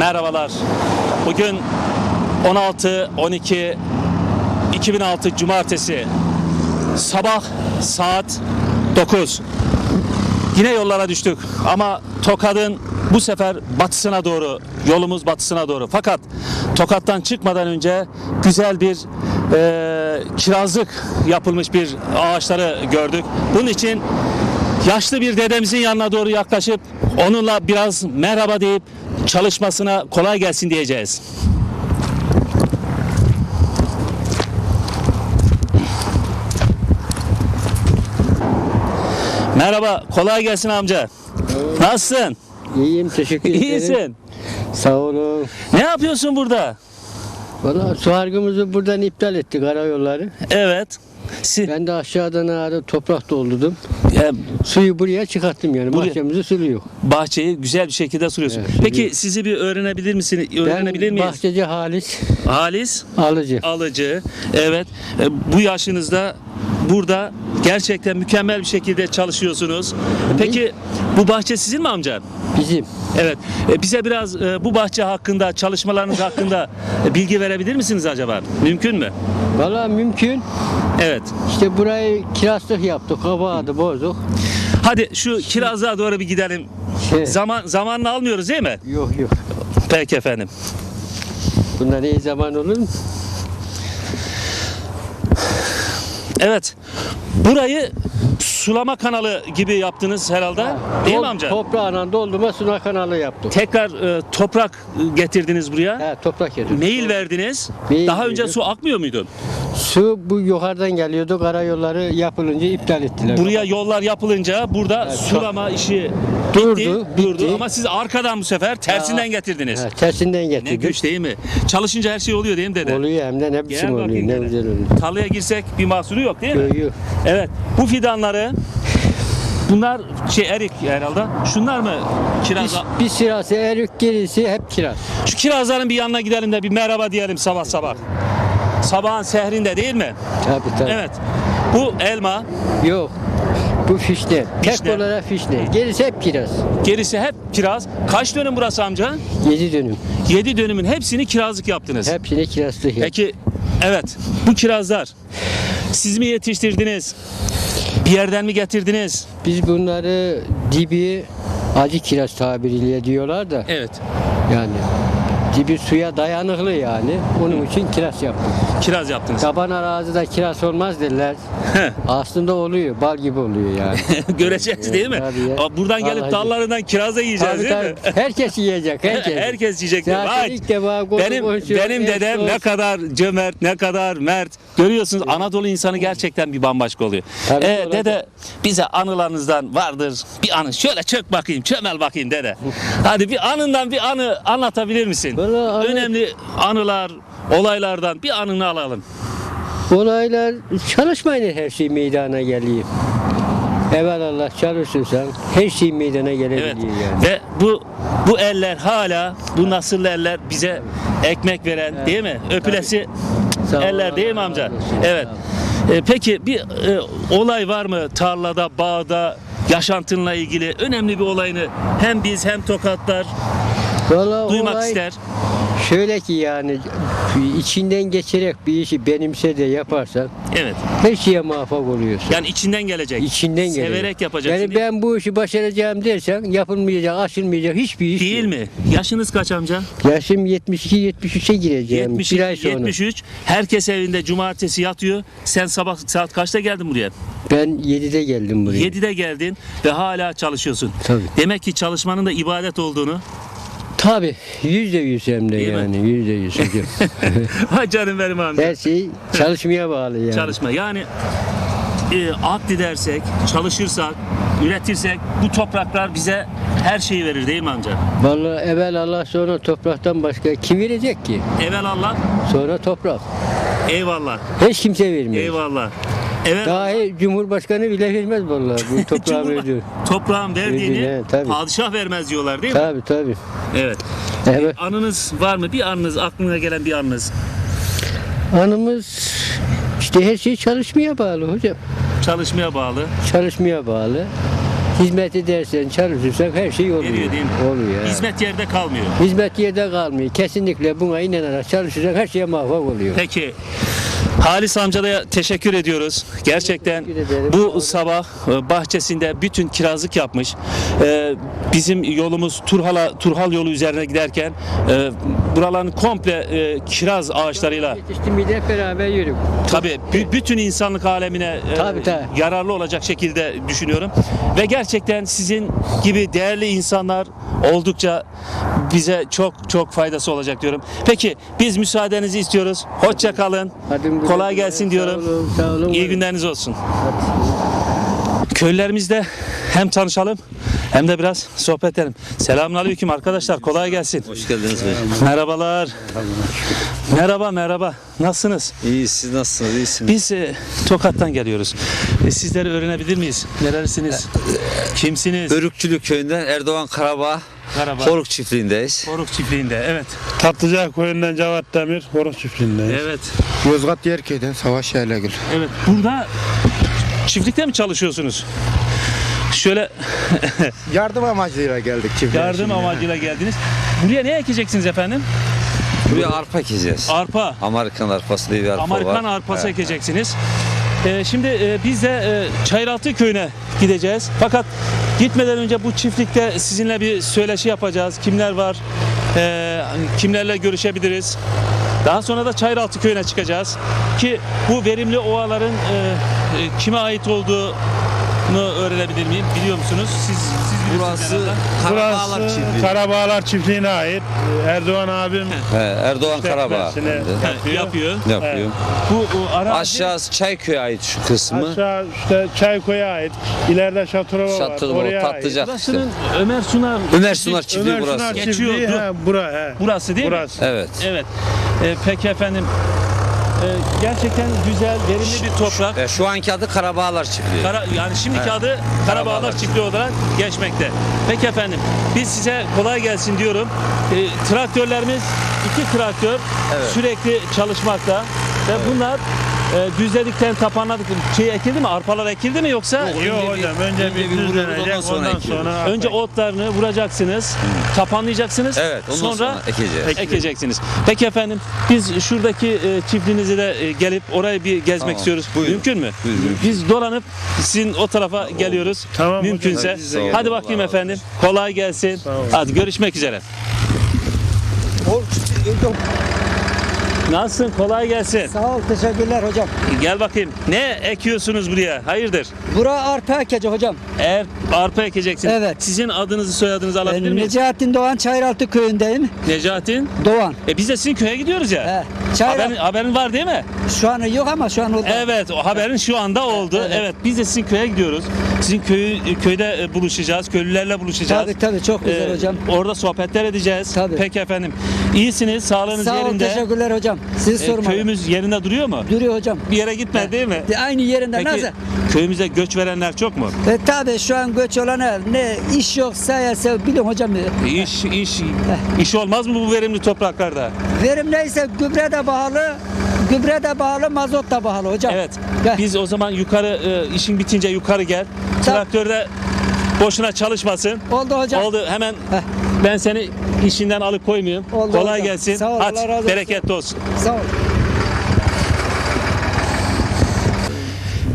merhabalar. Bugün 16 12 2006 Cumartesi sabah saat 9. Yine yollara düştük ama Tokat'ın bu sefer batısına doğru yolumuz batısına doğru. Fakat Tokat'tan çıkmadan önce güzel bir eee, kirazlık yapılmış bir ağaçları gördük. Bunun için yaşlı bir dedemizin yanına doğru yaklaşıp onunla biraz merhaba deyip çalışmasına kolay gelsin diyeceğiz. Merhaba, kolay gelsin amca. Nasılsın? İyiyim teşekkür ederim. İyisin. Sağ olun. Ne yapıyorsun burada? Valla su hargımızı buradan iptal etti karayolları. Evet. Si Ben de aşağıdan ağrı toprak doldurdum. e, Suyu buraya çıkarttım yani. Buraya. Bahçemizi suluyor. bahçeyi güzel bir şekilde sürüyorsun. Evet, Peki sürüyorum. sizi bir öğrenebilir misin? Öğrenebilir ben miyiz? bahçeci Halis Halis Alıcı. alıcı. Evet. E, bu yaşınızda burada gerçekten mükemmel bir şekilde çalışıyorsunuz. Peki bu bahçe sizin mi amca? Bizim. Evet. E, bize biraz e, bu bahçe hakkında, çalışmalarınız hakkında bilgi verebilir misiniz acaba? Mümkün mü? Valla mümkün. Evet. İşte burayı kirazlık yaptık. Kabağı bozuk. Hadi şu kirazlığa doğru bir gidelim. Şey, Zaman zamanını almıyoruz değil mi? yok yok. Peki efendim. Bundan iyi zaman olur mu? Evet. Burayı sulama kanalı gibi yaptınız herhalde. Değil mi amca? Toprağına doldurma suna kanalı yaptık. Tekrar e, toprak getirdiniz buraya. He, toprak yedik. Mail verdiniz. Mail Daha önce su akmıyor muydu? Su bu yukarıdan geliyordu. Karayolları yapılınca iptal ettiler. Buraya yollar yapılınca burada Evet, sulama işi Durdu, bitti, bitti. durdu ama siz arkadan bu sefer tersinden Ha. getirdiniz. He, tersinden Ne getirdik. güç değil mi? Çalışınca her şey oluyor değil mi dede? Oluyor hem de ne biçim Gel oluyor. bakayım Ne güzel oluyor. Tarlaya girsek bir mahsuru yok değil mi? Yok yok. Evet. Bu fidanları bunlar şey erik herhalde. Şunlar mı kiraz? Bir, bir sırası erik gerisi hep kiraz. Şu kirazların bir yanına gidelim de bir merhaba diyelim sabah sabah. Sabahın sehrinde değil mi? Tabii tabii. Evet. Bu elma, Yok. Bu. Fişne. Tek olarak fişne. Gerisi hep kiraz. gerisi hep kiraz. Kaç dönüm burası amca? 7 dönüm. 7 dönümün hepsini kirazlık yaptınız. Hepsine kirazlık yap. Peki evet bu kirazlar siz mi yetiştirdiniz? Bir yerden mi getirdiniz? Biz bunları dibi acı kiraz tabiriyle diyorlar da Evet. yani dibi suya dayanıklı yani. Onun için kiraz yaptık. Kiraz yaptınız. Taban arazide kiraz olmaz derler. Aslında oluyor. Bal gibi oluyor yani. Göreceğiz değil mi? Tabii ya. Aa, Buradan gelip Vallahi. dallarından kiraz da yiyeceğiz Tabii, değil mi? tabii. Herkes yiyecek. Herkes. Herkes yiyecek. Zaten Vay. ilk defa konu Benim konuşuyor. benim En dedem ne kadar cömert, ne kadar mert. Görüyorsunuz Anadolu insanı gerçekten bir bambaşka oluyor. Tabii Ee, olacak. dede bize anılarınızdan vardır. Bir anı şöyle çök bakayım, çömel bakayım dede. Hadi bir anından bir anı anlatabilir misin? Vallahi anı- Önemli anılar, olaylardan bir anını alalım. Olaylar çalışmayla her şey meydana geliyor. Evelallah çalışırsan her şey meydana gelebiliyor Evet. yani. Ve bu bu eller hala bu nasırlı eller bize ekmek veren değil mi? Öpülesi ol, eller değil mi Allah amca? Evet. E, peki bir e, olay var mı tarlada, bağda, yaşantınla ilgili önemli bir olayını hem biz hem tokatlar Vallahi duymak olay ister. şöyle ki yani içinden geçerek bir işi benimse de yaparsan Evet. her şeye muvaffak oluyorsun. Yani içinden gelecek. İçinden geliyor. Severek yapacaksın. Yani ben bu işi başaracağım dersen yapılmayacak, aşılmayacak hiçbir iş Değil yok. mi? Yaşınız kaç amca? Yaşım 72-73'e gireceğim. 72, bir ay sonra. 73. Herkes evinde cumartesi yatıyor. Sen sabah saat kaçta geldin buraya? Ben 7'de geldim buraya. 7'de geldin ve hala çalışıyorsun. Tabii. Demek ki çalışmanın da ibadet olduğunu. Tabii. Yüzde yüz hem de Değil yani. Yüzde yüz. hocam. Hay canım benim amca. Her şey çalışmaya bağlı yani. Çalışma. Yani e, dersek, çalışırsak, üretirsek bu topraklar bize her şeyi verir değil mi amca? Vallahi evvel Allah sonra topraktan başka kim verecek ki? Evvel Allah, Sonra toprak. eyvallah, Hiç kimse vermiyor. eyvallah. Evvel Dahi Cumhurbaşkanı bile vermez vallahi bu toprağı Cumhurba- veriyor. toprağın verdiğini Verdiğini, tabii. padişah vermez diyorlar değil mi? Tabii tabii. Evet. Evet. Anınız var mı? Bir anınız, aklına gelen bir anınız. Anımız işte her şey çalışmaya bağlı hocam. Çalışmaya bağlı. Çalışmaya bağlı. Hizmet edersen, çalışırsan her şey oluyor. Geliyor değil mi? Oluyor. he. Hizmet yerde kalmıyor. Hizmet yerde kalmıyor. Kesinlikle buna inanarak çalışırsan her şeye muvaffak oluyor. Peki Halis amca da teşekkür ediyoruz. Gerçekten Teşekkür bu sabah e, bahçesinde bütün kirazlık yapmış. E, Bizim yolumuz Turhal'a Turhal yolu üzerine giderken e, buraların komple e, kiraz ağaçlarıyla Yetiştiğimde hep beraber yürüp. tabii bü- bütün insanlık alemine e, Tabii, tabii. yararlı olacak şekilde düşünüyorum. Ve gerçekten sizin gibi değerli insanlar oldukça bize çok çok faydası olacak diyorum. Peki biz müsaadenizi istiyoruz. Hoşça kalın. Hadi Kolay gelsin Sağ diyorum. olun, sağ olun. İyi günleriniz olsun. Köylerimizde hem tanışalım hem de biraz sohbet edelim. Selamünaleyküm arkadaşlar. Kolay gelsin. Hoş geldiniz bey. Merhabalar. Merhaba merhaba. Nasılsınız? İyi siz nasılsınız? İyisiniz. Biz e, Tokat'tan geliyoruz. E, sizleri öğrenebilir miyiz? Nerelisiniz? Kimsiniz? Örükçülük köyünden Erdoğan Karabağ Karabağ. Horuk çiftliğindeyiz. Koruk çiftliğinde. Evet. Tatlıca köyünden Cevat Demir, Horoz çiftliğindeyiz. Evet. Yozgat Yerköy'den Savaş Yerlegül. Evet. Burada çiftlikte mi çalışıyorsunuz? Şöyle Yardım amacıyla geldik çiftliğe. yardım şimdi. amacıyla geldiniz. Buraya ne ekeceksiniz efendim? Buraya arpa ekeceğiz. Arpa. Amerikan arpası diye bir arpa Amerikan var. arpası Evet. ekeceksiniz. Ee, şimdi e, biz de e, Çayıraltı köyüne gideceğiz. Fakat gitmeden önce bu çiftlikte sizinle bir söyleşi yapacağız. Kimler var? Ee, kimlerle görüşebiliriz? Daha sonra da Çayıraltı köyüne çıkacağız. Ki bu verimli ovaların e, e, kime ait olduğunu öğrenebilir miyim? Biliyor musunuz? Siz, siz Burası. Karabağlar Burası çiftliği. Karabağlar çiftliğine ait. Erdoğan abim He, Erdoğan Karabağ. işletmesini Ha, yapıyor. Yapıyor. Bu, bu arazi Aşağısı Çayköy'e ait şu kısmı. Aşağı işte Çaykoy'a ait. İleride Şaturova var. Şatırlı Oraya ait. Tatlıcak işte. burasının Ömer Sunar Ömer Sunar çiftliği Ömer burası. Sunar Geçiyor, çiftliği. dur. He, bura, he. burası değil mi? Burası. Evet. Evet. Ee, peki efendim. Ee, gerçekten güzel, verimli bir toprak. E, şu anki adı Karabağlar çiftliği. Kara, yani şimdiki adı Karabağlar Karabağlar Çiftliği olarak geçmekte. Peki efendim, biz size kolay gelsin diyorum. Ee, traktörlerimiz iki traktör sürekli çalışmakta ve bunlar e, düzledikten tapanladık. Şey ekildi mi? Arpalar ekildi mi yoksa? Yok hocam önce önce bir bir vuruyoruz, düzlenecek ondan sonra ondan sonra. Önce otlarını vuracaksınız, tapanlayacaksınız. Evet, ondan sonra ekeceğiz. ekeceksiniz. Peki efendim biz şuradaki e, çiftliğinize de e, gelip orayı bir gezmek Tamam, istiyoruz. buyurun. Mümkün mü? Buyurun, mümkün. Biz dolanıp sizin o tarafa geliyoruz. Tamam hocam, Mümkünse. de Hadi bakayım efendim. Kolay gelsin. Hadi görüşmek üzere. Nasılsın? Kolay gelsin. Sağ ol, teşekkürler hocam. Gel bakayım. Ne ekiyorsunuz buraya? Hayırdır? Bura arpa ekeci hocam. Eğer arpa ekeceksiniz. Evet. Sizin adınızı soyadınızı alabilir Ben miyiz? Necahattin Doğan Çayıraltı köyündeyim. Necatin. Doğan. E biz de sizin köye gidiyoruz ya. He. Çayıraltı. Haberin, haberin var değil mi? Şu an yok ama şu an oldu. Evet, o haberin şu anda oldu. Evet. Evet. biz de sizin köye gidiyoruz. Sizin köyü köyde e, buluşacağız, köylülerle buluşacağız. Tabii tabii çok güzel Ee, hocam. Orada sohbetler edeceğiz. Tabii. Peki efendim. İyisiniz, sağlığınız Sağ ol, yerinde. teşekkürler hocam. Siz Ee, sormalı. köyümüz yerinde duruyor mu? Duruyor hocam. Bir yere gitmedi değil mi? De, aynı yerinde Peki nasıl? köyümüze göç verenler çok mu? E, tabii şu an göç olana ne iş yoksa ya biliyorum hocam. İş iş iş olmaz mı bu verimli topraklarda? Verim neyse gübre de pahalı, gübre de pahalı, mazot da pahalı hocam. Evet. Biz o zaman yukarı e, işin bitince yukarı gel. Traktörde boşuna çalışmasın. Oldu hocam. Oldu hemen Heh. ben seni işinden alıp koymayayım. Oldu Kolay hocam. gelsin. Sağ ol, Hadi Allah razı olsun. bereketli olsun. Sağ ol.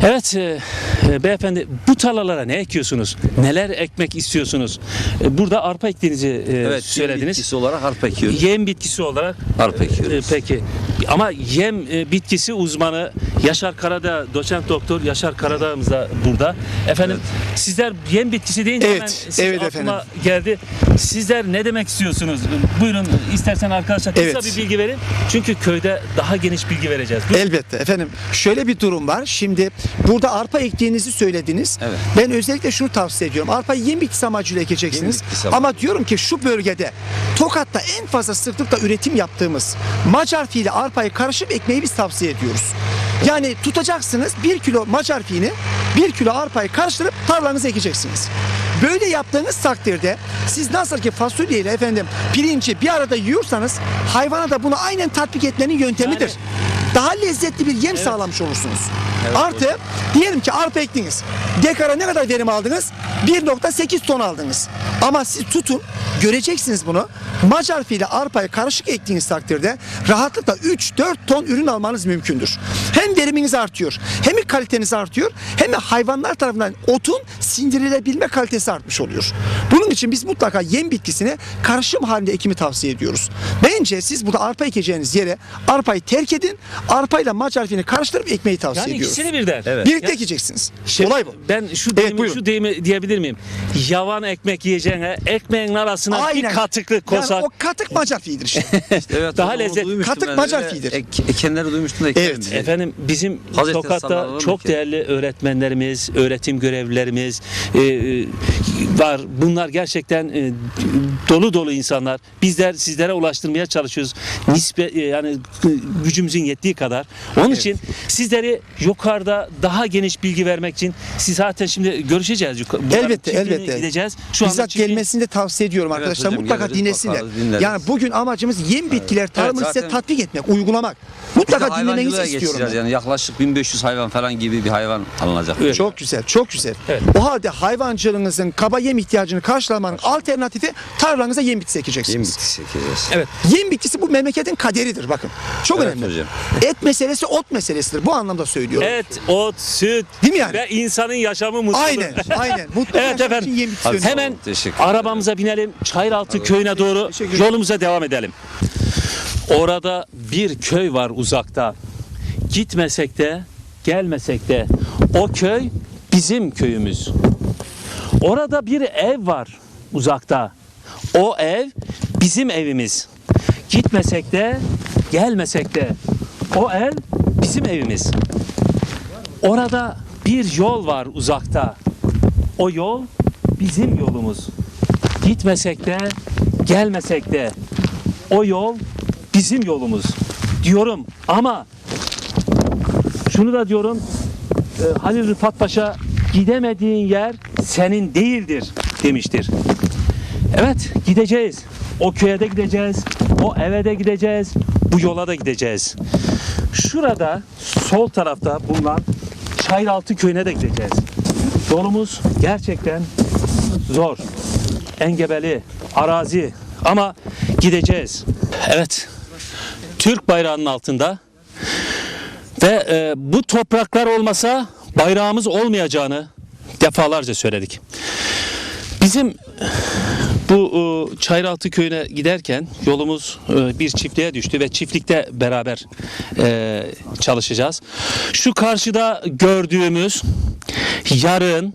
Evet e, e, beyefendi bu tarlalara ne ekiyorsunuz? Neler ekmek istiyorsunuz? E, burada arpa ektiğinizi e, Evet. söylediniz. Bitkisi olarak arpa ekiyoruz. Yem bitkisi olarak Arpa e, ekiyoruz. peki ama yem e, bitkisi uzmanı Yaşar Karadağ, doçent doktor Yaşar Karadağ'ımız da burada. Efendim sizler yem bitkisi deyince Evet, hemen siz evet aklıma geldi. Sizler ne demek istiyorsunuz? Buyurun istersen arkadaşlar kısa Evet. bir bilgi verin. Çünkü köyde daha geniş bilgi vereceğiz. Buyurun. Elbette efendim. Şöyle bir durum var. Şimdi burada arpa ektiğinizi söylediniz. Evet. Ben özellikle şunu tavsiye ediyorum. Arpayı yem bitkisi amacıyla ekeceksiniz. Ama diyorum ki şu bölgede Tokat'ta en fazla sıklıkla üretim yaptığımız Macar fiili arpayı karışıp ekmeği biz tavsiye ediyoruz. Yani tutacaksınız bir kilo Macar fiini bir kilo arpayı karıştırıp tarlanıza ekeceksiniz. Böyle yaptığınız takdirde siz nasıl ki fasulye ile efendim pirinci bir arada yiyorsanız hayvana da bunu aynen tatbik etmenin yöntemidir. daha lezzetli bir yem sağlamış olursunuz. Artı diyelim ki arpa ektiniz. Dekara ne kadar verim aldınız? 1.8 ton aldınız. Ama siz tutun göreceksiniz bunu. Macar fili arpayı karışık ektiğiniz takdirde rahatlıkla 3-4 ton ürün almanız mümkündür. Hem veriminiz artıyor, hem kaliteniz artıyor, hem de hayvanlar tarafından otun sindirilebilme kalitesi artmış oluyor. Bunun için biz mutlaka yem bitkisini karışım halinde ekimi tavsiye ediyoruz. Bence siz burada arpa ekeceğiniz yere arpayı terk edin, arpayla filini karıştırıp ekmeği tavsiye Yani ediyoruz. ikisini birden. Birlikte Ya- ekeceksiniz. Şey, Olay bu. Ben şu deyimi, buyurun. şu deyimi diyebilir miyim? Yavan ekmek yiyeceğine ekmeğin arasına bir Aynen. katıklık koysak. Yani o katık Macar filidir işte. Evet, Daha onu lezzet- duymuştum Katık. Macar fiidir. Ek, ekenleri duymuştum da ekerim Evet. Efendim bizim Hazreti Tokat'ta sallallahu çok ve değerli öğretmenlerimiz, öğretim görevlilerimiz e, e, var. Bunlar gerçekten e, dolu dolu insanlar. Bizler sizlere ulaştırmaya çalışıyoruz. Nispe e, yani gücümüzün yettiği kadar. Onun için sizleri yukarıda daha geniş bilgi vermek için siz zaten şimdi görüşeceğiz. Bunların Elbette, elbette. Gideceğiz. Şu anda Bizzat çiftliğin- gelmesini de tavsiye ediyorum Evet arkadaşlar. hocam, Mutlaka geliriz, dinlesinler. bakarız. Yani bugün amacımız yem bitkiler tarımını Evet, size tatbik etmek, uygulamak. Mutlaka dinlemenizi istiyorum. ben. Yani yaklaşık 1500 hayvan falan gibi bir hayvan alınacak. Evet. Çok güzel, çok güzel. Evet. O halde hayvancılığınızın kaba yem ihtiyacını karşılamanın alternatifi tarlanıza yem bitkisi Yem ekeceksiniz. bitkisi ekeceğiz. Evet. Yem bitkisi bu memleketin kaderidir bakın. Çok Evet önemli. hocam. Et meselesi ot meselesidir. Bu anlamda söylüyorum. Et, ot, süt Değil mi yani? ve insanın yaşamı mutluluğu. Aynen, aynen. Mutlu Evet efendim. için yem bitkisi önemli. Hemen arabamıza binelim. Çayıraltı köyüne doğru yolumuza devam edelim. Orada bir köy var uzakta. Gitmesek de gelmesek de o köy bizim köyümüz. Orada bir ev var uzakta. O ev bizim evimiz. Gitmesek de gelmesek de o ev bizim evimiz. Orada bir yol var uzakta. O yol bizim yolumuz. Gitmesek de gelmesek de o yol bizim yolumuz diyorum ama şunu da diyorum e, Halil Rıfat Paşa gidemediğin yer senin değildir demiştir. Evet gideceğiz. O köye de gideceğiz. O eve de gideceğiz. Bu yola da gideceğiz. Şurada sol tarafta bulunan Çayıraltı köyüne de gideceğiz. Yolumuz gerçekten zor. Engebeli, arazi ama gideceğiz. Evet. Türk bayrağının altında ve e, bu topraklar olmasa bayrağımız olmayacağını defalarca söyledik. Bizim bu e, Çayıraltı köyüne giderken yolumuz e, bir çiftliğe düştü ve çiftlikte beraber e, çalışacağız. Şu karşıda gördüğümüz yarın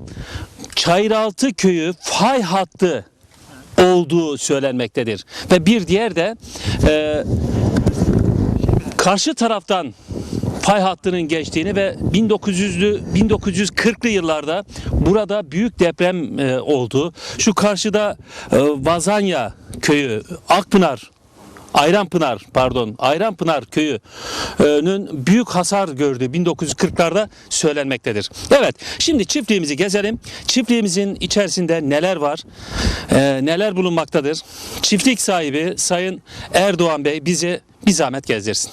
Çayıraltı köyü fay hattı olduğu söylenmektedir. Ve bir diğer de e, karşı taraftan fay hattının geçtiğini ve 1900'lü 1940'lı yıllarda burada büyük deprem e, oldu. Şu karşıda e, Vazanya köyü, Akpınar Ayranpınar pardon Ayranpınar köyü'nün büyük hasar gördüğü 1940'larda söylenmektedir. Evet şimdi çiftliğimizi gezelim. Çiftliğimizin içerisinde neler var? e, neler bulunmaktadır? Çiftlik sahibi Sayın Erdoğan Bey bizi bir zahmet gezdirsin.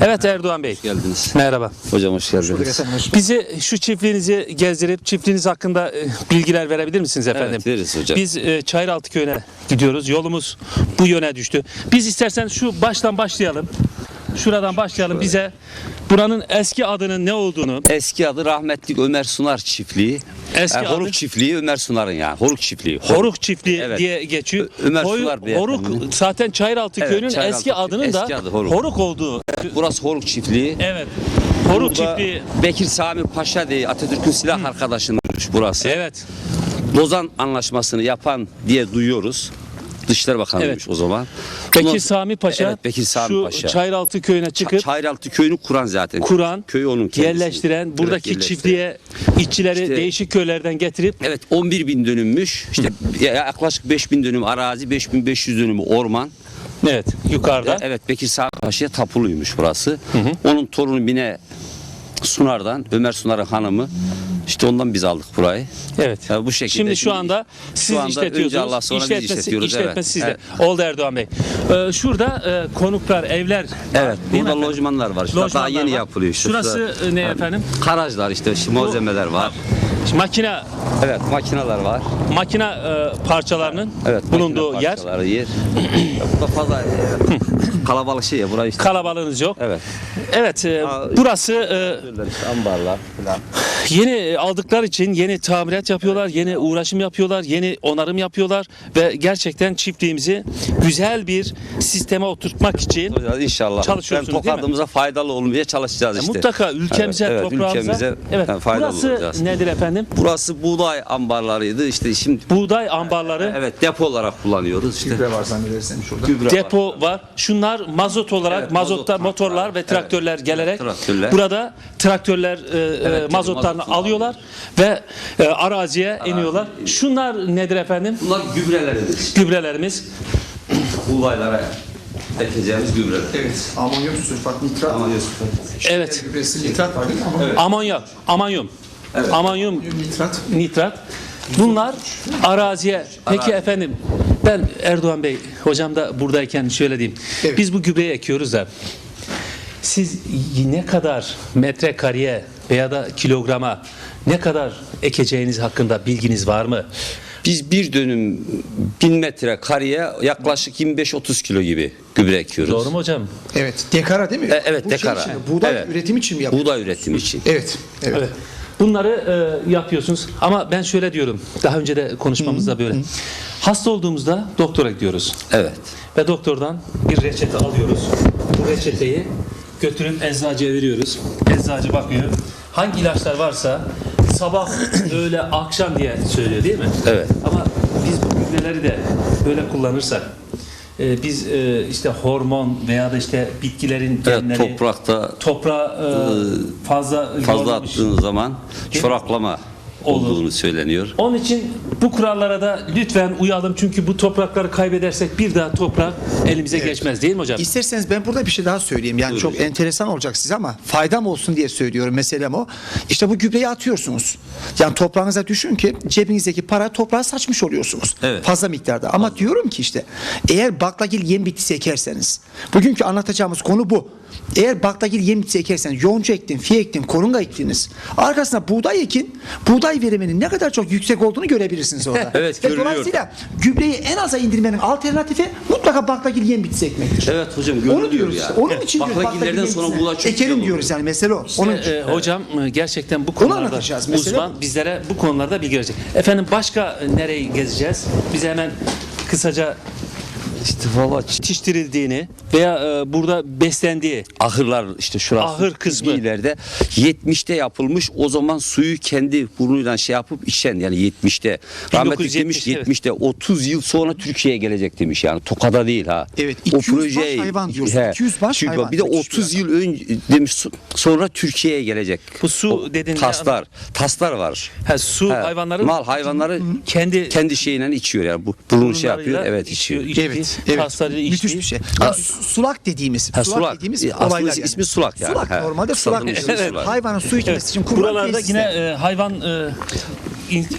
Evet Erdoğan Bey. geldiniz. Merhaba. Hocam hoş geldiniz. Bizi şu çiftliğinizi gezdirip çiftliğiniz hakkında e, bilgiler verebilir misiniz efendim? Evet veririz hocam. Biz e, Çayıraltı köyüne gidiyoruz. Yolumuz bu yöne düştü. Biz istersen şu baştan başlayalım. Şuradan başlayalım bize buranın eski adının ne olduğunu. Eski adı rahmetli Ömer Sunar çiftliği. Eski Yani Horuk adı- çiftliği Ömer Sunar'ın yani. Horuk çiftliği. Horuk çiftliği Evet. diye geçiyor. Ömer Hoy- Sular beyefendi. Horuk zaten Çayıraltı Evet, köyünün Çayıraltı eski adının da Eski adı Horuk. Horuk olduğu. Burası Horuk çiftliği. Evet. Horuk Burada çiftliği. Bekir Sami Paşa diye Atatürk'ün silah arkadaşıdır burası. Evet. Lozan Anlaşması'nı yapan diye duyuyoruz. Dışişleri Bakanıymış Evet. o zaman. Bekir Ondan- Sami Paşa Evet, Bekir Sami şu Paşa. Çayıraltı köyüne çıkıp Çayıraltı köyünü kuran zaten. kuran, Köy onun kendisi. yerleştiren, Evet, buradaki yerleştiren. çiftliğe işçileri İşte- değişik köylerden getirip Evet 11 bin dönümmüş. İşte ya- yaklaşık 5 bin dönüm arazi, 5500 dönümü orman. evet yukarıda Evet Bekir Sami Paşa'ya tapuluymuş burası. Onun torunu Bine Sunar'dan Ömer Sunar'ın hanımı İşte ondan biz aldık burayı. Evet. Ya bu şekilde. Şimdi şu anda siz anda işletiyorsunuz. önce Allah, sonra biz İşletmesi- işletiyoruz, işletmesi evet. sizde. Evet. Oldu Erdoğan Bey. Ee, şurada e, konuklar, evler var, Evet. Burada efendim? lojmanlar var. İşte daha Lojmanlar yeni var. yapılıyor işte. Şurası Şurada- ne efendim? Garajlar işte şu malzemeler var. Şimdi makine Evet makineler var. makine e, parçalarının Evet. bulunduğu yer. parçaları yer. Ya Burada fazla e, kalabalık şey ya burayı işte. Kalabalığınız yok. Evet. Evet, e, Aa, burası e, Şöyle işte ambarlar falan. yeni aldıkları için yeni tamirat yapıyorlar, yeni uğraşım yapıyorlar, yeni onarım yapıyorlar ve gerçekten çiftliğimizi güzel bir sisteme oturtmak için İnşallah. Çalışıyorsunuz, değil mi? tokadımıza faydalı olmaya çalışacağız işte. mutlaka ülkemize, Evet, evet, toprağımıza. ülkemize evet. faydalı Burası olacağız. nedir efendim? Burası buğday ambarlarıydı. İşte şimdi Buğday ambarları, evet depo olarak kullanıyoruz işte. Gübre var zannedersem şurada. Gübre var. depo var. Şunlar mazot olarak Evet, mazotta mazot motorlar var. ve Evet. traktörler gelerek traktörler. burada traktörler e, e, kendi mazotlarını mazotunu alıyorlar ve e, araziye iniyorlar. Şunlar nedir efendim? Bunlar gübrelerimiz. Gübrelerimiz. Buğdaylara ekeceğimiz gübreler. Evet. Amonyum sülfat nitrat. Ama Evet. Gübresi nitrat var değil mi? Amonyum Amonyak, amonyum. Amonyum nitrat. nitrat. Bunlar araziye. Peki efendim ben Erdoğan Bey hocam da buradayken şöyle diyeyim. Evet. Biz bu gübreyi ekiyoruz da siz ne kadar metrekareye veya da kilograma ne kadar ekeceğiniz hakkında bilginiz var mı? Biz bir dönüm bin metre kareye yaklaşık 25-30 kilo gibi gübre ekiyoruz. Doğru mu hocam? Evet. Dekara değil mi? E, evet, Bu şey dekara. için mi? buğday Evet. üretimi için mi yapıyor? Buğday üretimi için. Evet. Evet. Evet. Bunları e, yapıyorsunuz ama ben şöyle diyorum. Daha önce de konuşmamızda böyle. Hasta olduğumuzda doktora gidiyoruz. Evet. Ve doktordan bir reçete alıyoruz. Bu reçeteyi götürüp eczacıya veriyoruz. Eczacı bakıyor. Hangi ilaçlar varsa sabah, öğle, akşam diye söylüyor değil mi? Evet. Ama biz bu gübreleri de böyle kullanırsak e, biz e, işte hormon veya da işte bitkilerin Evet, genleri toprakta toprağa e, fazla fazla yorulmuş. attığınız zaman çoraklama Olur. olduğunu söyleniyor. Onun için bu kurallara da lütfen uyalım çünkü bu toprakları kaybedersek bir daha toprak elimize geçmez değil mi hocam? İsterseniz ben burada bir şey daha söyleyeyim. Yani Buyurun. çok enteresan olacak size ama faydam olsun diye söylüyorum. Meselem o. İşte bu gübreyi atıyorsunuz. Yani toprağınıza düşün ki cebinizdeki para toprağa saçmış oluyorsunuz. Evet. Fazla miktarda. Ama diyorum ki işte eğer baklagil yem bitkisi ekerseniz bugünkü anlatacağımız konu bu. Eğer baklagil yem bitkisi ekerseniz yonca ektin, fiye ektin, korunga ektiniz. Arkasına buğday ekin. Buğday veriminin ne kadar çok yüksek olduğunu görebilirsiniz orada. Evet, Ve görülüyor. dolayısıyla gübreyi en aza indirmenin alternatifi mutlaka baklagil yem bitkisi ekmektir. Evet hocam Onu görülüyor diyoruz yani. işte. Onun için diyoruz. Baklagillerden baklagil sonra buğday çok Ekelim diyoruz yani mesele o. Onun için. E, hocam e, gerçekten bu konularda uzman bizlere bu konularda bilgi verecek. Efendim başka nereyi gezeceğiz? Bize hemen kısaca İşte valla yetiştirildiğini veya e, burada beslendiği ahırlar işte şurası. Ahır kısmı. ileride 70'te yapılmış o zaman suyu kendi burnuyla şey yapıp içen yani 70'te. Rahmetli 1970, demiş evet. 70'te 30 yıl sonra Türkiye'ye gelecek demiş yani Tokada değil ha. Evet, 200 baş hayvan diyorsun, 200 baş Çünkü hayvan Bir de yetiştiriyor 30 yıl önce demiş sonra Türkiye'ye gelecek. Bu su O dediğinde- taslar, taslar var. ha, su He, hayvanların mal hayvanları kendi kendi şeyiyle içiyor yani bu burun şey yapıyor evet içiyor. içtiği, Evet, evet. taslarıyla Müthiş içtiği- bir şey. Yani su- sulak dediğimiz, Ha, sulak, sulak. dediğimiz E, aslında olaylar ismi sulak yani. Sulak normalde sulak. İsmi sulak. Hayvanın su içmesi Evet. için kurulan Buralarda yine e, hayvan e,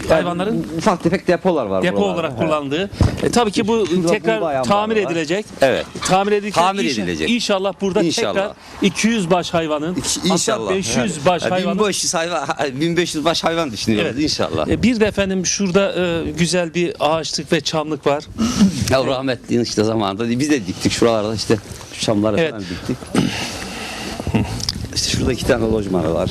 hayvanların ufak tefek depolar var depo buralarda. olarak kullandığı. E, tabii ki bu Şurada tekrar tamir var. edilecek. Evet. Tamir edildikten Tamir edilecek. İnşallah burada İnşallah. tekrar 200 baş hayvanın İnşallah. hatta 500 baş Ha, hayvanın 1500 hayvan 1500 baş hayvan düşünüyoruz Evet. inşallah. E, Bir de efendim şurada e, güzel bir ağaçlık ve çamlık var. Ya rahmetliğin işte zamanında biz de diktik şuralarda işte şu çamları Evet. falan diktik. işte şurada iki tane lojmanı var.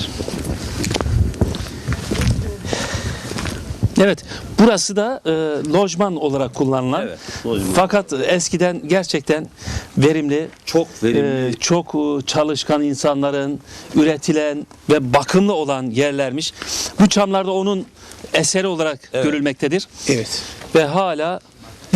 Evet, burası da e, lojman olarak kullanılan. Evet, lojman. Fakat eskiden gerçekten verimli, Çok verimli. e, çok e, çalışkan insanların üretilen ve bakımlı olan yerlermiş. Bu çamlarda onun eseri olarak görülmektedir. Evet. Ve hala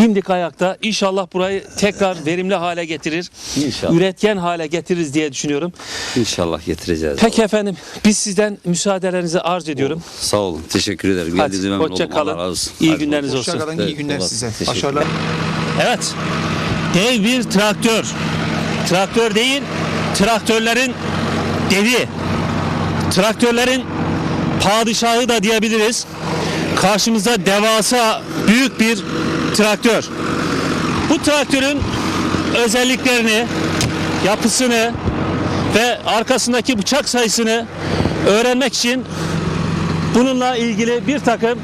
dimdik ayakta. İnşallah burayı tekrar verimli hale getirir. İnşallah. Üretken hale getiririz diye düşünüyorum. İnşallah getireceğiz. Peki efendim, biz sizden müsaadelerinizi arz ediyorum. Sağ olun. Teşekkür ederim. Hadi, Geldiğinize memnun hoşça oldum. Kalın. razı olsun. İyi Hadi günleriniz olsun. Hoşçakalın, iyi Evet, günler size. Başarılar. Evet. Dev bir traktör. Traktör değil, traktörlerin devi. Traktörlerin padişahı da diyebiliriz. Karşımızda devasa büyük bir traktör. Bu traktörün özelliklerini, yapısını ve arkasındaki bıçak sayısını öğrenmek için bununla ilgili bir takım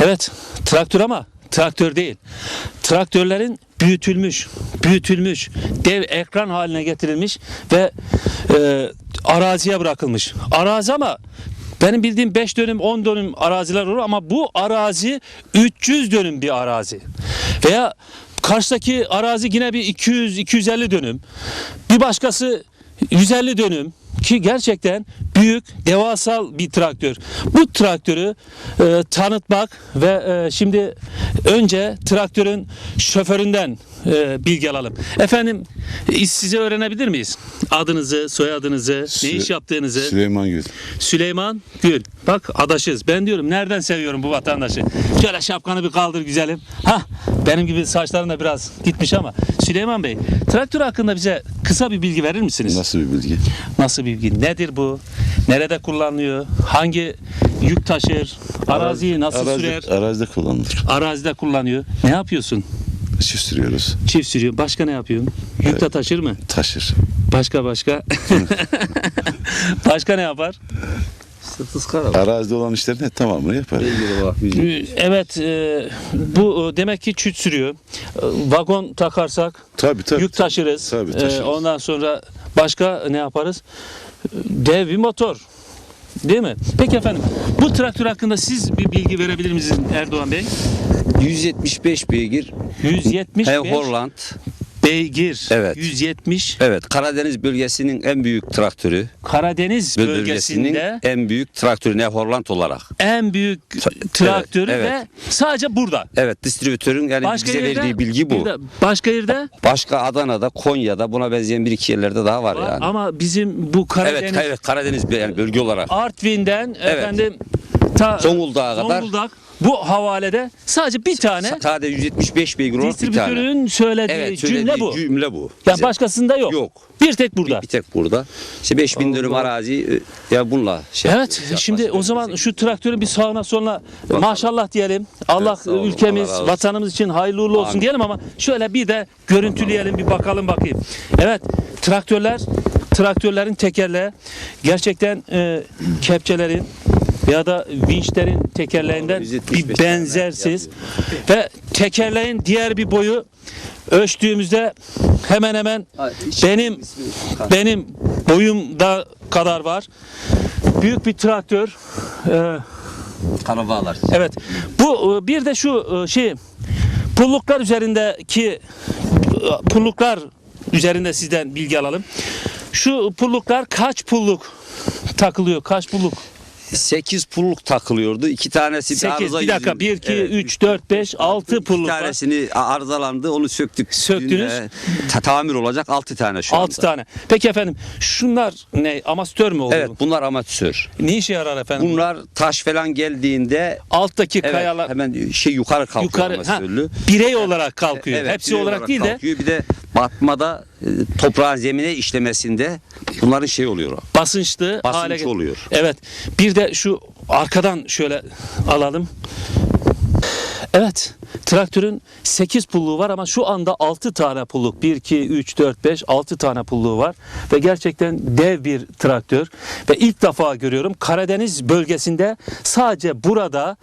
evet traktör ama traktör değil. Traktörlerin büyütülmüş, büyütülmüş, dev ekran haline getirilmiş ve e, araziye bırakılmış. Arazi ama benim bildiğim 5 dönüm 10 dönüm araziler olur ama bu arazi 300 dönüm bir arazi. Veya karşıdaki arazi yine bir 200-250 dönüm. Bir başkası 150 dönüm ki gerçekten büyük, devasal bir traktör. Bu traktörü e, tanıtmak ve e, şimdi önce traktörün şoföründen e, bilgi alalım. Efendim iş sizi öğrenebilir miyiz? Adınızı, soyadınızı, ne Sü- iş yaptığınızı. Süleyman Gül. Süleyman Gül. Bak adaşız. Ben diyorum nereden seviyorum bu vatandaşı. Şöyle şapkanı bir kaldır güzelim. Ha benim gibi saçların da biraz gitmiş ama. Süleyman Bey traktör hakkında bize kısa bir bilgi verir misiniz? Nasıl bir bilgi? Nasıl bilgi? Nedir bu? Nerede kullanılıyor? Hangi yük taşır? Araziyi nasıl Arazi- sürer? Arazide kullanılır. Arazide kullanıyor. Ne yapıyorsun? Çift sürüyoruz. Çift sürüyor. Başka ne yapıyorsun? Yük de taşır mı? Taşır. Başka başka. başka ne yapar? Arazide olan işlerin hep tamamını yapar. Evet, e, bu e, demek ki çüt sürüyor. E, vagon takarsak Tabii tabii. yük taşırız. Tabii, E, taşırız. ondan sonra başka ne yaparız? Dev bir motor. Değil mi? Peki efendim, bu traktör hakkında siz bir bilgi verebilir misiniz Erdoğan Bey? 175 beygir. 175 He, Holland. Beygir. Evet. 170 Evet Karadeniz bölgesinin en büyük traktörü. Karadeniz Bölgesinin bölgesinde en büyük traktörü ne Holland olarak. en büyük traktörü evet. ve sadece burada. Evet distribütörün yani Başka bize yerde, verdiği bilgi bu. bir de başka yerde Başka Adana'da, Konya'da buna benzeyen bir iki yerlerde daha var yani. ama bizim bu Karadeniz Evet, evet Karadeniz yani bölge olarak. Artvin'den Evet. efendim ta Zonguldak'a kadar. Zonguldak bu havalede sadece bir tane Sadece 175 beygir olan bir tane. distribütörün söylediği Evet, cümle söylediği bu. Cümle bu. Ya Bize. başkasında yok. Yok. Bir tek burada. Bir, bir tek burada. İşte 5000 dönüm arazi e, ya bununla şey Evet yapıyoruz, şimdi yaklaşık o zaman şu traktörün bir sağına soluna maşallah diyelim. Allah sağ olun, ülkemiz, Allah razı olsun. vatanımız için hayırlı uğurlu olsun Amin. diyelim ama şöyle bir de görüntüleyelim bir bakalım bakayım. Evet traktörler traktörlerin tekerleği gerçekten e, kepçelerin ya da vinçlerin tekerleğinden 175 bir benzersiz ve tekerleğin diğer bir boyu ölçtüğümüzde hemen hemen benim benim boyumda kadar var. Büyük bir traktör. Ee, Karabağlar. evet. Bu e, bir de şu e, şey pulluklar üzerindeki e, pulluklar üzerinde sizden bilgi alalım. Şu pulluklar kaç pulluk takılıyor? Kaç pulluk? 8 pulluk takılıyordu. İki tanesi 8. arıza Bir dakika. yüzünden- 1, 2, Evet, 3, 4, 5, 6 İki pulluk var. tanesini arızalandı. Onu söktük. Söktünüz. Dün, e, ta- tamir olacak 6 tane şu 6 anda. tane. Peki efendim şunlar ne? Amatör mü oluyor? Evet bunlar amatör. Ne işe yarar efendim? Bunlar taş falan geldiğinde Alttaki evet, kayalar hemen şey yukarı kalkıyor yukarı ha, birey olarak kalkıyor. Evet, Hepsi birey olarak, değil de kalkıyor. Bir de batmada e, toprağın zemine işlemesinde bunların şey oluyor. basınçlı Basınç hale oluyor. Evet. Bir de şu arkadan şöyle alalım. Evet. Traktörün 8 pulluğu var ama şu anda 6 tane pulluk. 1, 2, 3, 4, 5, 6 tane pulluğu var. Ve gerçekten dev bir traktör. Ve ilk defa görüyorum Karadeniz bölgesinde sadece burada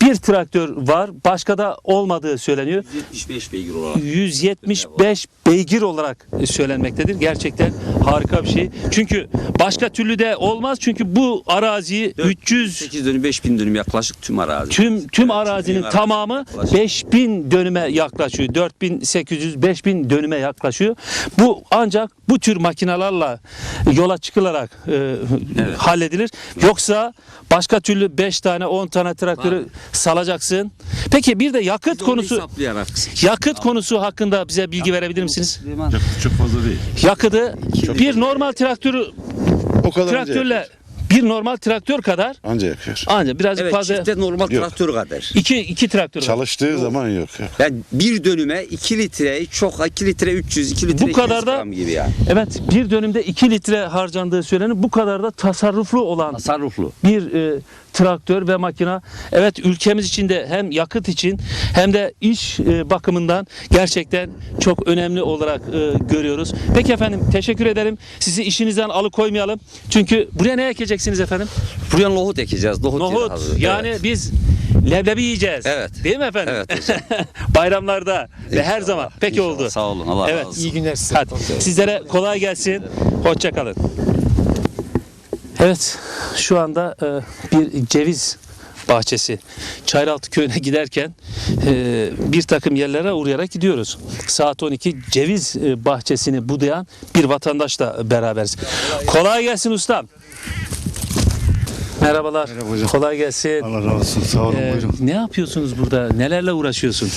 bir traktör var. Başka da olmadığı söyleniyor. 75 beygir olarak. 175 beygir olarak söylenmektedir. Gerçekten harika bir şey. Çünkü başka türlü de olmaz. Çünkü bu araziyi 300 8 dönüm 5000 dönüm yaklaşık tüm arazi. tüm tüm Evet, arazinin tüm tamamı yaklaşık. 5000 dönüme yaklaşıyor. 4800 5000 dönüme yaklaşıyor. Bu ancak bu tür makinalarla yola çıkılarak e, halledilir. Yoksa başka türlü 5 tane 10 tane traktörü salacaksın. Peki bir de yakıt konusu yakıt konusu hakkında bize bilgi verebilir misiniz? Çok, çok fazla değil. Yakıtı bir normal traktörü O kadar traktörle bir normal traktör kadar Anca yapıyor. ancak birazcık Evet fazla çifte normal Yok. traktör kadar. iki, iki traktör. kadar. Çalıştığı zaman yok. yok. Yani bir dönüme 2 litre çok 2 litre 300 2 litre Bu kadar 200 da- gibi yani. Evet bir dönümde 2 litre harcandığı söylenir. Bu kadar da tasarruflu olan Tasarruflu. bir e, traktör ve makina. Evet ülkemiz için de hem yakıt için hem de iş e, bakımından gerçekten çok önemli olarak e, görüyoruz. Peki efendim teşekkür ederim. Sizi işinizden alıkoymayalım. Çünkü buraya ne ekeceksiniz efendim? Buraya nohut ekeceğiz. Nohut, Nohut. hazır. Yani Evet. biz leblebi yiyeceğiz. Evet. Değil mi efendim? Evet. Bayramlarda ve her İnşallah, zaman. Peki inşallah. oldu. Sağ olun. Allah Evet. razı olsun. İyi günler size. Hadi. Sizlere kolay gelsin. Hoşça kalın. Evet, şu anda e, bir ceviz bahçesi. Çayıraltı köyüne giderken e, bir takım yerlere uğrayarak gidiyoruz. Saat 12 ceviz e, bahçesini budayan bir vatandaşla beraberiz. Kolay gelsin ustam. Merhabalar. Merhaba hocam. Kolay gelsin. Allah razı olsun. Sağ olun Ee, buyurun. ne yapıyorsunuz burada? Nelerle uğraşıyorsun?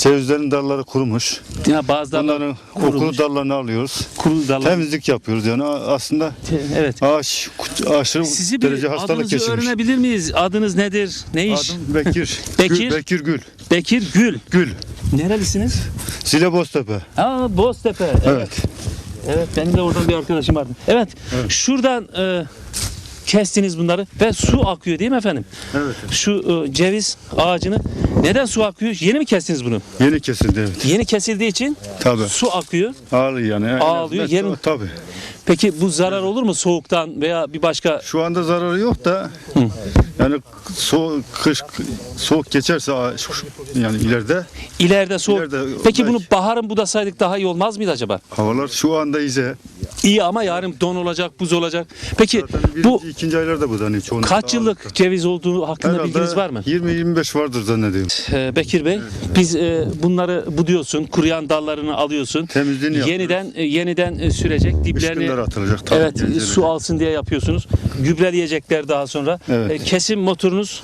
Cevizlerin dalları kurumuş. Ya bazı dallar Bunların kurumuş. okulu dallarını alıyoruz. kuru dallar. Temizlik yapıyoruz yani aslında Evet. ağaç aşırı Sizi bir derece hastalık adınızı geçirmiş. öğrenebilir miyiz? Adınız nedir? Ne iş? Adım Bekir. Bekir. Gül, Bekir Gül. Bekir Gül. Gül. Nerelisiniz? Zile Boztepe. Aa Boztepe. Evet. Evet. Evet benim de oradan bir arkadaşım vardı. Evet. Şuradan e, kestiniz bunları ve su akıyor değil mi efendim? Evet. Şu e, ceviz ağacını neden su akıyor? Yeni mi kestiniz bunu? Yeni kesildi evet. Yeni kesildiği için Tabii. su akıyor. Ağlıyor yani. Ağlıyor, Evet, yerin- Tabii. Peki bu zarar olur mu soğuktan veya bir başka Şu anda zararı yok da yani soğuk, kış soğuk geçerse yani ileride ileride soğuk? İleride Peki belki- bunu baharın budasaydık daha iyi olmaz mıydı acaba? havalar şu anda iyice. İyi ama yarın don olacak, buz olacak. Peki birinci, bu ikinci aylarda bu hani çoğunlukla kaç yıllık ceviz olduğu hakkında Herhalde bilginiz var mı? 20-25 vardır zannediyorum. Ee, Bekir Bey, biz e, bunları buduyorsun, kuruyan dallarını alıyorsun. Temizliğini yapıyoruz. Yeniden e, yeniden e, sürecek diplerini. Atılacak. tabii, Evet, genceleri. su alsın diye yapıyorsunuz. Gübreleyecekler daha sonra. Evet. E, kesim motorunuz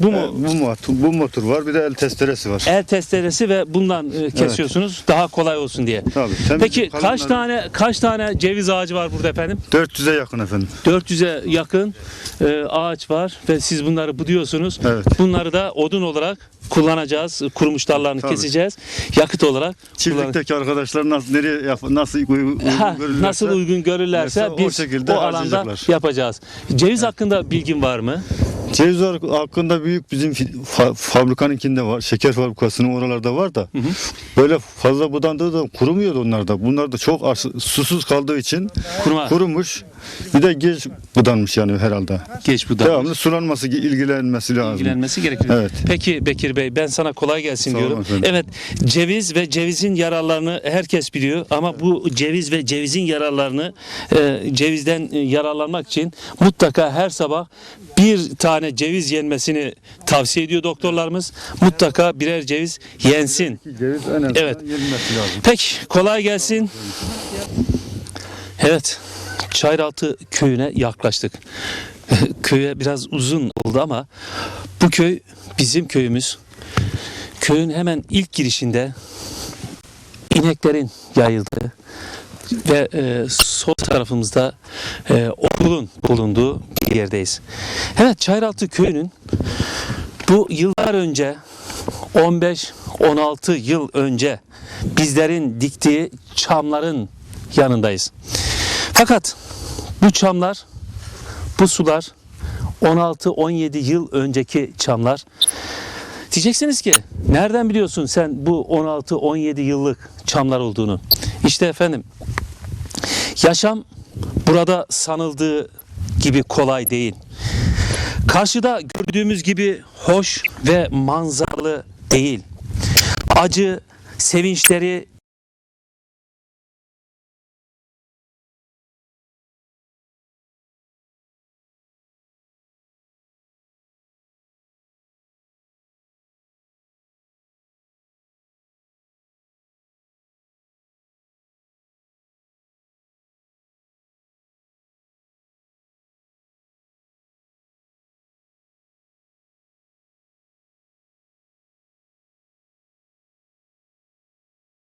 bu mu? E, bu motor, bu motor var bir de el testeresi var. El testeresi ve bundan e, kesiyorsunuz daha kolay olsun diye. Tabii, temiz Peki kaç kalınları- tane kaç tane ceviz ağacı var burada efendim? 400'e yakın efendim. 400'e yakın e, ağaç var ve siz bunları buduyorsunuz. Evet. Bunları da odun olarak kullanacağız. Kurumuş dallarını Tabii. keseceğiz. Yakıt olarak kullan- Çiftlikteki arkadaşlar nasıl nereye yap, nasıl uy- uygun Ha, görürlerse nasıl uygun görürlerse Mesela o biz şekilde o alanda yapacağız. Ceviz hakkında bilgin var mı? Ceviz hakkında büyük bizim fa- fabrikanınkinde var. Şeker fabrikasının oralarda var da. Böyle fazla budandığı da kurumuyordu onlar da. Bunlar da çok susuz kaldığı için Kuruma. kurumuş. Bir de geç budanmış yani herhalde. Geç bu Devamlı sulanması, ilgilenmesi lazım. ilgilenmesi gerekiyor. Evet. Peki Bekir Bey ben sana kolay gelsin Sağ diyorum. efendim. Evet ceviz ve cevizin yararlarını herkes biliyor ama bu ceviz ve cevizin yararlarını e, cevizden e, yararlanmak için mutlaka her sabah bir tane ceviz yenmesini tavsiye ediyor doktorlarımız. Mutlaka birer ceviz yensin. Ceviz en azından Evet. yenilmesi lazım. Peki kolay gelsin. Evet Çayıraltı köyüne yaklaştık. Köye biraz uzun oldu ama bu köy bizim köyümüz. Köyün hemen ilk girişinde ineklerin yayıldığı ve e, sol tarafımızda e, okulun bulunduğu bir yerdeyiz. Evet Çayıraltı köyünün bu yıllar önce 15-16 yıl önce bizlerin diktiği çamların yanındayız. Fakat bu çamlar, bu sular 16-17 yıl önceki çamlar. Diyeceksiniz ki nereden biliyorsun sen bu 16-17 yıllık çamlar olduğunu? İşte efendim yaşam burada sanıldığı gibi kolay değil. Karşıda gördüğümüz gibi hoş ve manzaralı değil. Acı, sevinçleri